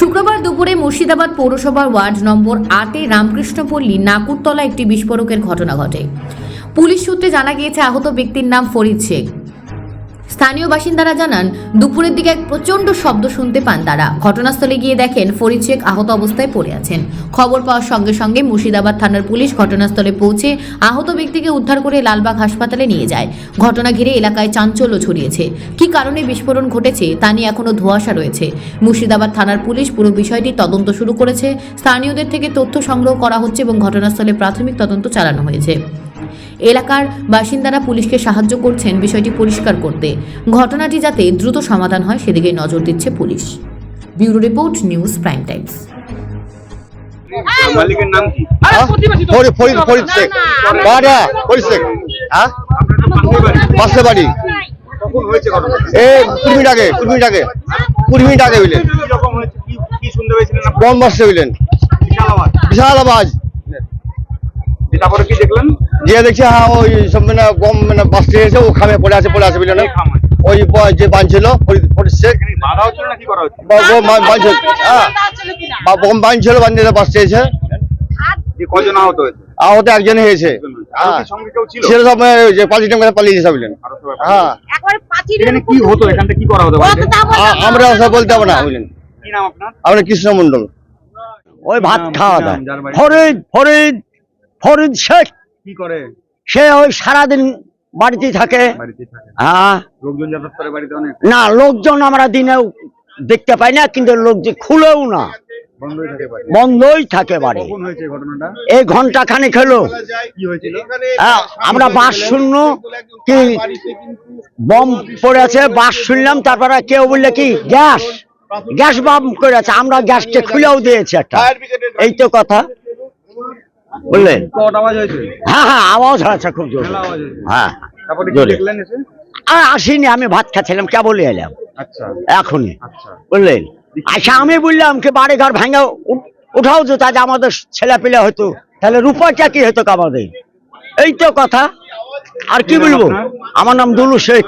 শুক্রবার দুপুরে মুর্শিদাবাদ পৌরসভার ওয়ার্ড নম্বর আটে রামকৃষ্ণপল্লী নাকুরতলা একটি বিস্ফোরকের ঘটনা ঘটে। পুলিশ সূত্রে জানা গিয়েছে, আহত ব্যক্তির নাম ফরিদ শেখ। স্থানীয় বাসিন্দারা জানান, দুপুরের দিকে এক প্রচণ্ড শব্দ শুনতে পান তারা। ঘটনাস্থলে গিয়ে দেখেন ফরিদ শেখ আহত অবস্থায় পড়ে আছেন। খবর পাওয়ার সঙ্গে সঙ্গে মুর্শিদাবাদ থানার পুলিশ ঘটনাস্থলে পৌঁছে আহত ব্যক্তিকে উদ্ধার করে লালবাগ হাসপাতালে নিয়ে যায়। ঘটনা ঘিরে এলাকায় চাঞ্চল্য ছড়িয়েছে। কী কারণে বিস্ফোরণ ঘটেছে তা নিয়ে এখনও ধোঁয়াশা রয়েছে। মুর্শিদাবাদ থানার পুলিশ পুরো বিষয়টি তদন্ত শুরু করেছে। স্থানীয়দের থেকে তথ্য সংগ্রহ করা হচ্ছে এবং ঘটনাস্থলে প্রাথমিক তদন্ত চালানো হয়েছে। এলাকার বাসিন্দারা পুলিশকে সাহায্য করছেন বিষয়টি পরিষ্কার করতে। ঘটনাটি যাতে দ্রুত সমাধান হয় সেদিকে নজর দিচ্ছে police. Bureau report news Prime Times. মালিকের নাম কি? হ্যাঁ? ফরিদ ফরিদ ফরিদ শেখ। বাড়া ফরিদ শেখ। হ্যাঁ? পাশে বাড়ি। কখন হয়েছে ঘটনা? এ কুড়ি মিনিট আগে কুড়ি মিনিট আগে। কুড়ি মিনিট বম বিশাল আওয়াজ। বিশাল আওয়াজ। যে তারপরে কি দেখলেন? যে দেখছি হ্যাঁ ওই সব মানে বম মানে বাসতে এসে ও খামে পড়ে আছে পড়ে আছে বুঝলেন ওই যে বাঁধছিল বাঁধছিল। হ্যাঁ। বা বম বাঁধিয়ে বাসতে এসে। যে কজন আহত হয়েছে? আহত একজন হয়েছে। হ্যাঁ। ছিল? সব মানে যে পালিয়ে টাইম পালিয়ে গেছে বুঝলেন হ্যাঁ। একবারে পাঁচিলের এখানে কি হতো? এখানটা কি করা হতো আমরা সব বলতে পারব না বুঝলেন। কি নাম আপনার? আমরা কৃষ্ণ মন্ডল ওই ভাত খাওয়া বাড়ি? ফরিদ ফরিদ। ফরিদ শেখ। কি করে? সে ওই সারাদিন বাড়িতে থাকে। হ্যাঁ। লোকজন করে বাড়িতে অনেক? না লোকজন আমরা দিনেও দেখতে পাই না কিন্তু লোক যে খুলেও না। বন্ধই থাকে বাড়ি। বন্ধই থাকে বাড়ি। কখন হয়েছে এই ঘণ্টা খানেক হলো। কি হয়েছিল? হ্যাঁ, আমরা বাস শূন্য কি বম পড়ে আছে বাস শুনলাম তারপরে কেউ বললে কি গ্যাস গ্যাস বাম করে আছে আমরা গ্যাসটা খুলেও দিয়েছি একটা। এই তো কথা। বুঝলেন হ্যাঁ হ্যাঁ আওয়াজ হয়েছে খুব জোরে। হ্যাঁ জোরে। আসিনি আমি ভাত খাচ্ছিলাম কেবলই এলাম? আচ্ছা। এখনই। আচ্ছা। বুঝলেন আচ্ছা আমি বললাম কি বাড়ি ঘর ভাঙা উঠাও তো তাজ আমাদের ছেলে পেলে হতো তাহলে রূপাটা কি হতো আমাদের? এই তো কথা। আর কি বলব? আমার নাম দুলু শেখ।